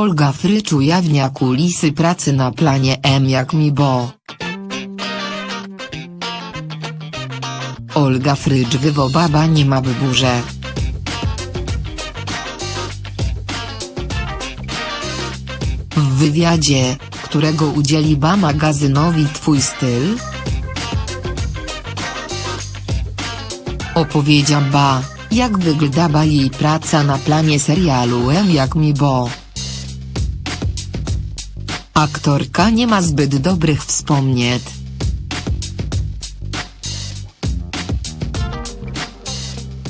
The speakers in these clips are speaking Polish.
Olga Frycz ujawnia kulisy pracy na planie M jak mi bo. Olga Frycz wywo baba nie ma w burze. W wywiadzie, którego udzieli ba magazynowi Twój styl, opowiedział ba, jak wyglądała jej praca na planie serialu M jak mi bo. Aktorka nie ma zbyt dobrych wspomnień.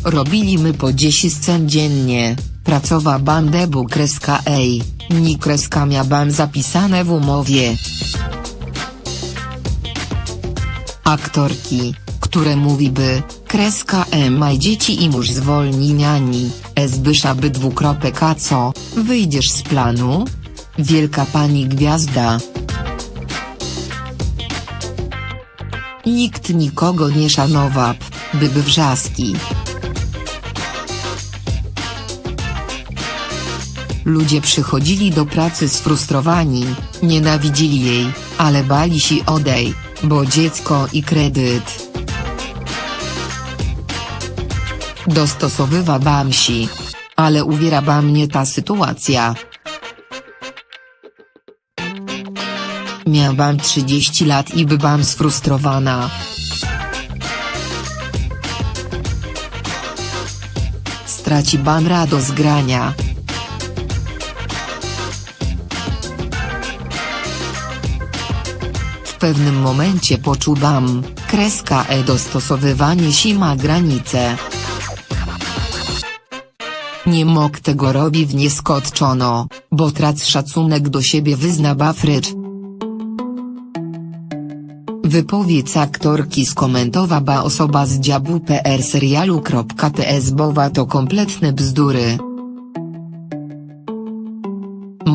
Robili my po 10 scen dziennie, pracowa bam debu kreska ej, ni kreska mia bam zapisane w umowie. Aktorki, które mówiby, kreska M maj dzieci i mórz zwolni niani, Zbysza by dwukropek a co, wyjdziesz z planu? Wielka pani gwiazda. Nikt nikogo nie szanował, byby wrzaski. Ludzie przychodzili do pracy sfrustrowani, nienawidzili jej, ale bali się odej, bo dziecko i kredyt. Dostosowywa bamsi. Ale uwiera mnie ta sytuacja. Miałam 30 lat i byłam sfrustrowana. Straci bam radość grania. W pewnym momencie poczułam, kreska e dostosowywanie się ma granice. Nie mógł tego robić nieskotczono, bo trac szacunek do siebie wyzna Bafrycz. Wypowiedź aktorki skomentowała osoba z dziabu PR serialu.ts bowa to kompletne bzdury.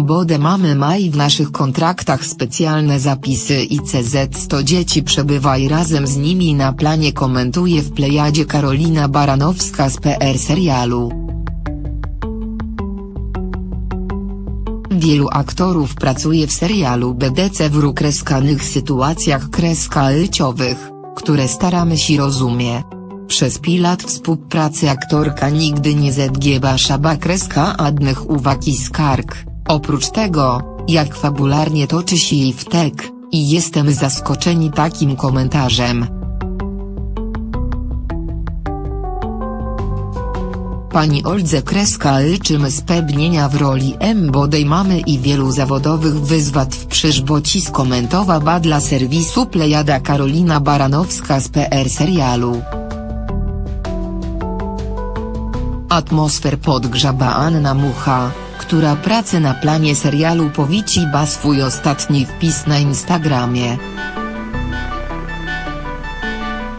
Bode mamy maj w naszych kontraktach specjalne zapisy i CZ100 dzieci przebywaj razem z nimi na planie komentuje w plejadzie Karolina Baranowska z PR serialu. Wielu aktorów pracuje w serialu BDC w kreskanych sytuacjach kreskalciowych, które staramy się rozumie. Przez pilat współpracy aktorka nigdy nie zgiewa szaba kreska adnych uwag i skarg, oprócz tego, jak fabularnie toczy się jej wtek, i jestem zaskoczeni takim komentarzem. Pani Oldze Kreska liczymy spełnienia w roli M bodej mamy i wielu zawodowych wyzwat w przyszłości skomentowała dla serwisu Plejada Karolina Baranowska z PR serialu. Atmosfer podgrzaba Anna Mucha, która pracę na planie serialu powici ba swój ostatni wpis na Instagramie.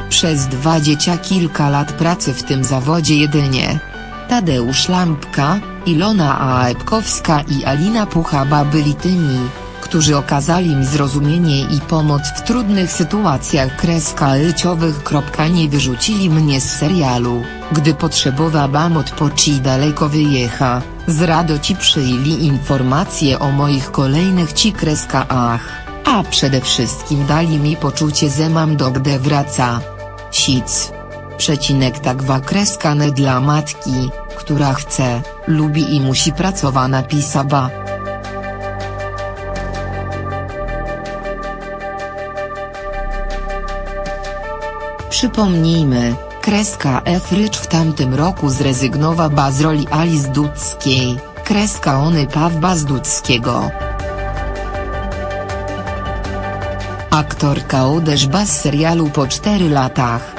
Przez dwa dziecia kilka lat pracy w tym zawodzie jedynie. Tadeusz Lampka, Ilona Aepkowska i Alina Puchaba byli tymi, którzy okazali mi zrozumienie i pomoc w trudnych sytuacjach kreska lciowych. Nie wyrzucili mnie z serialu, gdy potrzebowałam odpocząć daleko wyjecha, z radości przyjęli informacje o moich kolejnych ci kreskach, a przede wszystkim dali mi poczucie że mam do gdy wraca. Sic. Przecinek takwa kreska nie dla matki, która chce, lubi i musi pracować napisaba. Przypomnijmy, kreska F. Rycz w tamtym roku zrezygnowała z roli Alice Dudzkiej, kreska Ony Pawła Zdudzkiego. Aktorka odeszła z serialu po 4 latach.